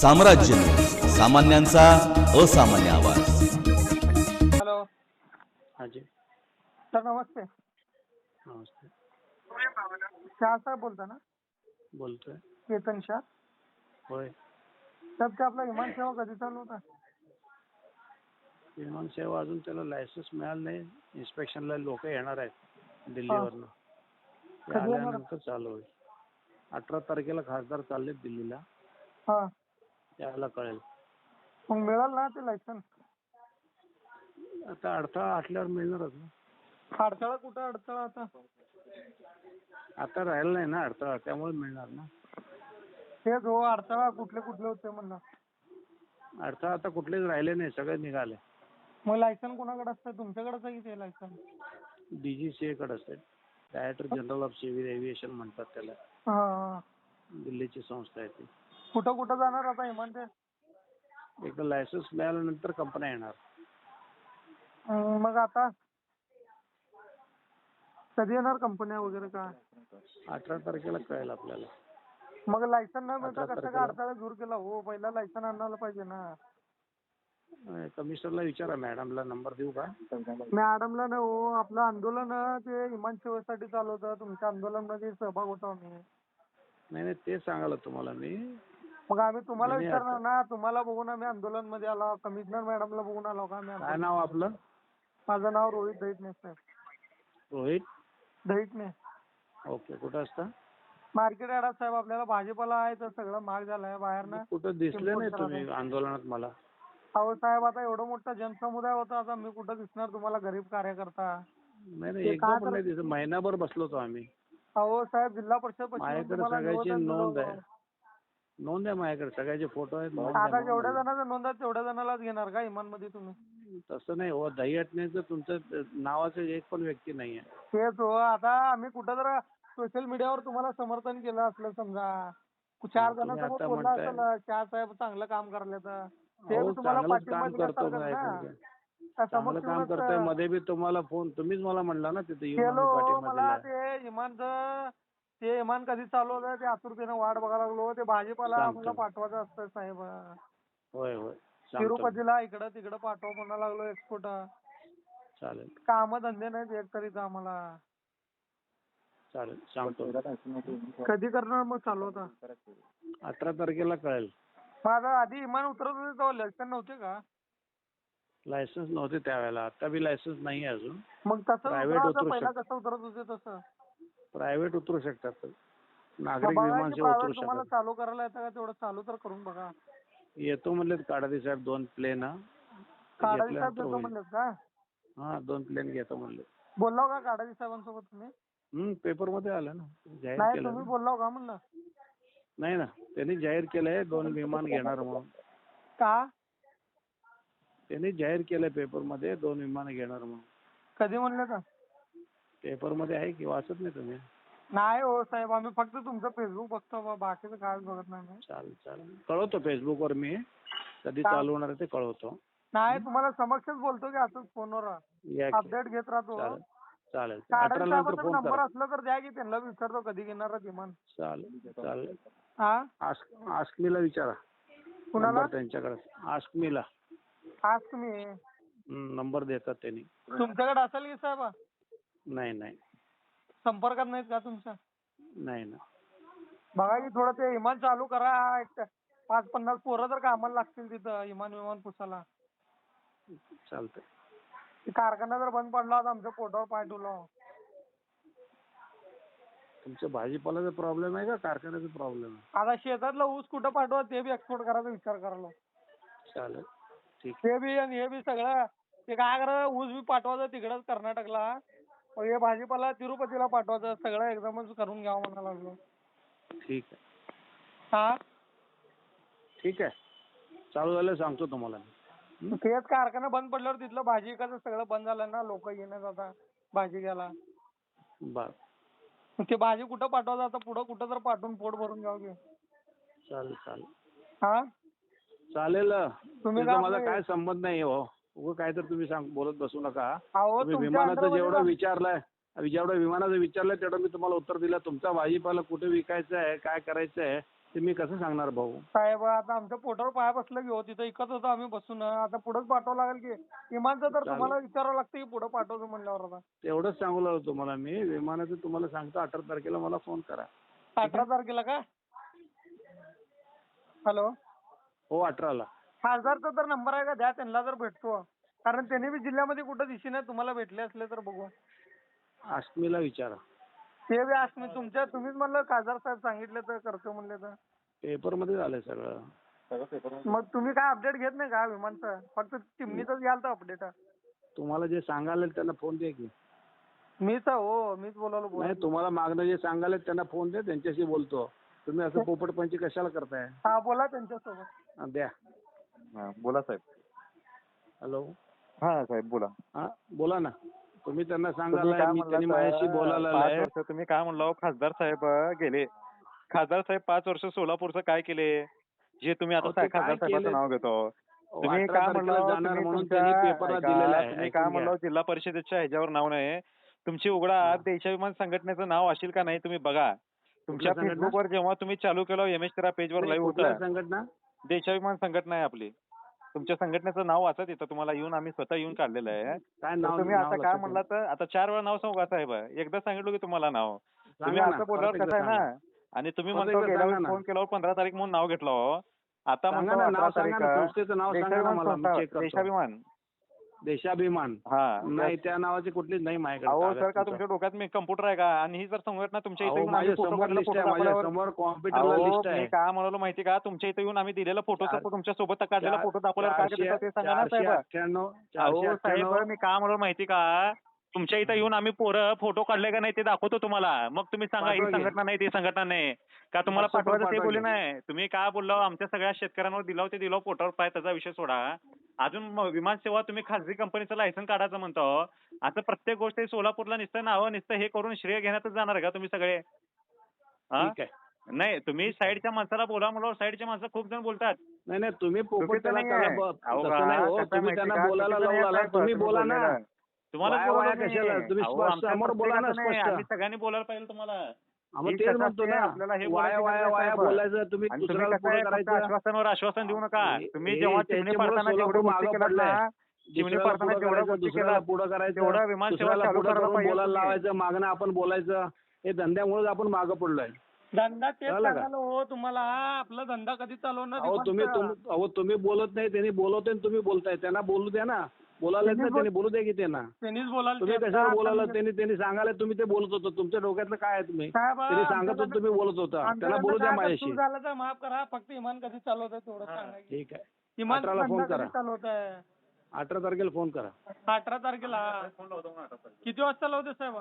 साम्राज्य. सामान्यांचा असामान्य आवाज. हॅलो. हाँ जी. सर नमस्ते. नमस्ते. शाह साहेब बोलता ना? बोलतोय. केतन शाह. होय. साहेब ते आपला विमान सेवा कधी चालू होता? विमान सेवा अजून त्याला लायसन्स मिळालं नाही. इन्स्पेक्शनला लोक येणार आहेत दिल्लीवरनं. ते कधी येणार? आल्यानंतर चालू होईल. अठरा तारखेला खासदार चाललेत दिल्लीला. हा. त्याला कळेल. मग मिळाल ना ते लायसन्स आता अडथळा असल्यावर मिळणारच ना. अडथळा कुठं अडथळा आता? आता राहिलं नाही ना अडथळा त्यामुळे मिळणार ना. तेच हो अडथळा कुठले कुठले होते म्हणलं. अडथळा आता कुठलेच राहिले नाही सगळे निघाले. मग लायसन कोणाकडे असतं? तुमच्याकडेच आहे की ते लायसन डीजीसीए कडे असते. Director general of civil aviation म्हणतात त्याला. हा हा. दिल्लीची संस्था आहे ती. कुठं कुठं जाणार आता विमान ते एकदा लायसन्स मिळाल्यानंतर कंपन्या येणार. मग आता? कधी येणार कंपन्या वगैरे काय अठरा तारखेला कळेल आपल्याला. मग लायसन न मिळता अठरा कसं काय तारखेला. अडथळा दूर केला? हो पहिला लायसन आणायला पाहिजे ना. कमिशनरला विचारा मॅडमला नंबर देऊ का? मॅडमला ना हो आपलं आंदोलन ते विमान सेवेसाठी चालू होतं तुमच्या आंदोलनामध्ये सहभाग होता आम्ही. नाही नाही ते सांगायला तुम्हाला मी. मग आम्ही तुम्हाला नाही, विचारणार आता- ना तुम्हाला बघून आम्ही आंदोलनमध्ये आलो कमिशनर मॅडमला बघून आलो का आम्ही काय आंदोलन? नाव आपलं? माझं नाव रोहित दैटणे साहेब रोहित? दैटणे ओके कुठं असता? मार्केट यार्डात साहेब आपल्याला भाजीपाला आहे तर सगळं महाग झालाय बाहेर ना कुठं दिसले नाही तुम्ही आंदोलनात मला? अहो साहेब आता एवढं मोठा जनसमुदाय होता आता मी कुठं दिसणार तुम्हाला गरीब कार्यकर्ता? नाही नाही ते एकदा काय पण तर- नाही दिसत. महिनाभर बसलो होतो आम्ही. अहो साहेब जिल्हा परिषद पश्चिम माझ्याकडे तुम्हाला सगळ्याची निवेदन दिलं नोंद. आहे नोंद आहे माझ्याकडे सगळ्याचे फोटो आहेत नोंद आहे, आता नोंद जेवढ्या आहे. जणांचा नोंद आहे तेवढ्या जणांनाच घेणार का इमानमध्ये तुम्ही? तसं नाही हो दही हटण्याचं तुमचं नावाचं एक पण व्यक्ती नाही आहे. तेच हो आता आम्ही कुठं जर सोशल मीडियावर तुम्हाला समर्थन केलं असलं समजा. चार तुम्ही जणांसमोर आता बोलला म्हणताय- असेल शाह साहेब चांगलं काम करले तर ते अहो, बी तुम्हाला चांगलंच पाठिंबा काम करतो दिल्यासारखंच ना. समोर चांगलं काम करतोयमध्ये बी तुम्हाला फोन तुम्हीच मला म्हणला ना तिथे येऊन आम्ही केलो पाठिंबा मला दिलाय. ते इमानचं ते इमान कधी चालू होतं ते आतुरतेने वाट बघायला लागलो ते भाजीपाला. आम्हाला पाठवायचं असतं साहेब. होय होय. तिरुपतीला इकडं तिकडं पाठवा म्हणा लागलो एक्सपोर्ट चालेल. काम धंदे नाहीत एक तरी आम्हाला. चालेल सांगतो. कधी करणार मग चालू होता अठरा तारखेला कळेल. माझं आधी इमान उतरत होते तेव्हा लक्षण नव्हते का? लायसन्स नव्हते त्यावेळेला. आता बी लायसन्स नाही अजून. मग तसं पहिला. कसं उतरत होते तसं? प्रायव्हेट उतरू शकतात. नागरिक विमान सेवा उतरू तुम्हाला शकतात चालू करायला येतं का? तेवढं चालू तर करून बघा. येतो म्हणलेत काडादी साहेब दोन प्लेन काडाजी साहेब देतो म्हणलेत का? हा दोन प्लेन घेतो म्हणले बोललाव का काडाजी साहेबांसोबत तुम्ही? हम्म पेपरमध्ये आलं ना. जाहीर नाही केलं तुम्ही ना. बोललाव का म्हणलं? नाही ना त्यांनी जाहीर केलंय दोन विमान घेणार म्हणून. का? त्यांनी जाहीर केलंय पेपरमध्ये दोन विमान घेणार म्हणून. कधी म्हणले का पेपरमध्ये आहे की वाचत नाही तुम्ही? नाही हो साहेब आम्ही फक्त तुमचं फेसबुक बघतो बा, बाकीचं काय बघत नाही आम्ही. चालेल चालेल. कळवतो फेसबुक वर मी. कधी. चालू होणार आहे ते कळवतो. नाही तुम्हाला समक्षच बोलतो की असंच फोनवर. या की. अपडेट घेत राहतो. चालेल चालेल. नंतर फोन नंबर करा. असला तर द्या की त्यांना विचारतो कधी घेणार आहे विमान चालेल चालेल. हा? आस्क आस्कमीला विचारा. कुणाला? नंबर त्यांच्याकडे. आस्कमीला. आज तुम्ही हम्म, नंबर देतात त्यांनी. तुमच्याकडे असेल की साहेब? नाही नाही. संपर्कात नाहीत का तुमच्या? नाही ना बघा की थोडं ते इमान चालू करा. एक पाच पन्नास पोरं तर कामाला लागतील तिथं इमान विमान पुसायला. चालतंय. ते कारखाना जर बंद पडला तर आमच्या पोटावर पाय ठेवला. तुमच्या भाजीपाल्याचा प्रॉब्लेम आहे का? कारखान्याचा प्रॉब्लेम आहे? आता शेतातला ऊस कुठं पाठवा ते बी एक्सपोर्ट करायचा विचार करायला. चालेल. ठीक. ते बी आणि हे बी सगळं ते काय करा ऊस बी पाठवायचं तिकडंच कर्नाटकला. मग हे भाजीपाला तिरुपतीला पाठवायचं सगळं एकदमच करून घ्यावं म्हणायला लागलो. ठीक आहे. हा? ठीक आहे. चालू झालं सांगतो तुम्हाला मी. तेच कारखाना बंद पडल्यावर तिथलं भाजी विकायचं सगळं बंद झालं ना लोक येण्यात आता भाजी घ्यायला. बर. ते भाजी कुठं पाठवायचं आता पुढं कुठं तर पाठवून पोट भरून घ्यावं की चालेल चालेल. हा? चालेल. तुम्ही त्याचा का माझा आपले- काय संबंध नाही हो. उगं काय तर तुम्ही सांग बोलत बसू नका. अहो तुम्ही तुमच्या विमानाचं जेवढं विचारलंय जेवढं विमानाचं विचारलंय तेवढं मी तुम्हाला उत्तर दिलं. तुमचा भाजीपाला कुठे विकायचा आहे काय करायचं आहे ते मी कसं सांगणार भाऊ? साहेब आता आमच्या पोटावर पाय बसलं की हो तिथं इकत होतो आम्ही बसून. आता पुढेच पाठवावं लागेल की? विमानचं तर. तुम्हाला विचारावं लागतं की पुढे पाठवायचं म्हणल्यावर आता. तेवढंच सांगू लागलो तुम्हाला मी. विमानाचं तुम्हाला सांगतो अठरा तारखेला मला फोन करा. अठरा तारखेला का? हॅलो? हो अठराला. खासदारचा तर नंबर आहे का? द्या त्यांना जर भेटतो. कारण त्यांनी बी जिल्ह्यामध्ये कुठं दिशी नाही. तुम्हाला भेटले असले तर बघू. आश्मीला विचारा. ते बी आज मी तुमच्या तुम्हीच म्हणलं खासदार साहेब सांगितले तर करतो म्हणले तर. पेपरमध्ये झालंय सगळं. मग तुम्ही काय अपडेट घेत नाही का विमानचं फक्त चिमणीच घ्याल तर अपडेट. तुम्हाला जे सांगायला त्यांना फोन दे की. मीच आहे, हो मीच बोलावलो बोल नाही तुम्हाला मागणं जे सांगायला त्यांना फोन दे त्यांच्याशी बोलतो. तुम्ही असं पोपटपंची कशाला करताय? हा बोला त्यांच्यासोबत. हा, द्या. हा, बोला साहेब. हॅलो. हा साहेब बोला. हा बोला ना. तुम्ही त्यांना तुम्ही सांगायला काय मी त्यांनी म्हणला माझ्याशी बोलायला पाच आलाय. वर्ष तुम्ही काय म्हणलो खासदार साहेब अं, गेले. खासदार साहेब पाच वर्ष सोलापूरचं काय केले? जे तुम्ही आता अहो, ते खासदार साहेबांचं केलं? नाव घेतो. अहो, तुम्ही अठरा काय तारखेला म्हणलो जाणार तुम्ही म्हणून तुमच्या- त्यांनी पेपरला ऐका, दिलेलं आहे तुम्ही काय. म्हणलो जिल्हा परिषदेच्या ह्याच्यावर नाव नाही. तुमची उघडा देशा विमान संघटनेचं नाव असेल का नाही तुम्ही बघा. तुमच्या संघटना? फेसबुकवर जेव्हा तुम्ही चालू केलं एम एच तेरा पेजवर लाईव्ह कुठल्या होतं. संघटना? देशाभिमान संघटना आहे आपली. तुमच्या संघटनेचं नाव वाचत येतं तुम्हाला येऊन आम्ही स्वतः येऊन काढलेलं आहे. काय तर नाव तुम्ही नाव आता लक्षात काय म्हणला तर आता चार वेळा नाव सांगू का साहेब? एकदा सांगितलं की तुम्हाला नाव. तुम्ही ना, असं बोलल्यावर परत कसं आहे ना? आणि तुम्ही परत म्हणतो एकदा गेल्यावर सांगा ना. फोन केल्यावर पंधरा तारीख म्हणून नाव घेतलं हो. आता सांगा म्हणतो ना अठरा नाव ना तारीख संस्थेचं नाव सांगा ना देशाभिमान मला. मी संस्था चेक करतो. देशाभिमान. देशाभिमान. हा नाही त्या नावाची कुठलीच नाही माझ्याकडे अहो सर का तुमचा. तुमच्या डोक्यात मी कम्प्युटर आहे का? आणि ही जर संघटना तुमच्या इथे अहो, येऊन आम्ही माझ्या फोटो समोर काढला लिस्ट फोटो आहे माझ्या दाखवल्यावर समोर कॉम्प्युटरला अहो लिस्ट मी आहे. काय म्हणालो माहिती का? तुमच्या इथे येऊन आम्ही दिलेला फोटो चार- तुमच्यासोबत काढलेला फोटो दाखवल्यावर काय चारशे करता ते सांगा ना चारशे साहेब. अठ्ठ्याण्णव अहो चारशे साहेब अठ्ठ्याण्णव मी काय म्हणलो माहिती का? तुमच्या इथं येऊन आम्ही पोरं फोटो काढले का नाही ते दाखवतो तुम्हाला. मग तुम्ही सांगा ही पाठवा की. संघटना नाही ती संघटना नाही. का तुम्हाला पाठवायचं ते पाठवा बोलले की. नाही? तुम्ही काय बोललो आमच्या सगळ्या शेतकऱ्यांवर दिलाव ते दिलाव पोटावर पाय त्याचा विषय सोडा. अजून विमान सेवा तुम्ही खासगी कंपनीचं लायसन काढायचं म्हणतो. असं प्रत्येक गोष्ट हे सोलापूरला नुसतं नावं नुसतं हे करून श्रेय घेण्यातच जाणार आहे का तुम्ही सगळे? हा? नाही तुम्ही साईडच्या माणसाला बोला म्हणल्यावर साईडच्या माणसं खूप जण बोलतात. नाही नाही तुम्ही हो तुम्ही बोला ना. तुम्हाला. आम्ही सगळ्यांनी बोलायला पाहिजे तुम्हाला. आपल्याला हे वाया वाया वाया. बोलायचं तुम्ही आश्वासनावर आश्वासन देऊ नका. तुम्ही हे जेव्हा चिमणी पडताना जेवढी मागं पडलंय. ना चिमणी पडताना जेवढ्या करायचं दुसऱ्याला पुढं विमान सेवा बोलायला. लावायचं मागणं आपण बोलायचं. हे धंद्यामुळे आपण मागं पडलोय. धंदा तेच हो तुम्हाला आपला धंदा कधी चालवणार तुम्ही अहो तुम्ही बोलत नाही त्यांनी बोलवते तुम्ही बोलताय. त्यांना बोलू द्या ना. बोलायला ना बोल- त्यांनी बोलू द्या की त्यांना. त्यांनीच बोलायला तुम्ही ते- कशाला बोलायला त्यांनी त्यांनी सांगायला तुम्ही ते बोलत होता. तुमच्या डोक्यातलं काय आहे तुम्ही? त्यांनी सांगत होते तुम्ही बोलत होता. त्यांना आमच्याकडनं बोलू द्या माझ्याशी. झालं तर माफ करा. फक्त इमान कधी चालवत आहे तेवढं सांगा. ठीक आहे. अठराला फोन करा. चालवत अठरा तारखेला फोन करा. अठरा तारखेला. किती वाजता लावते साहेब?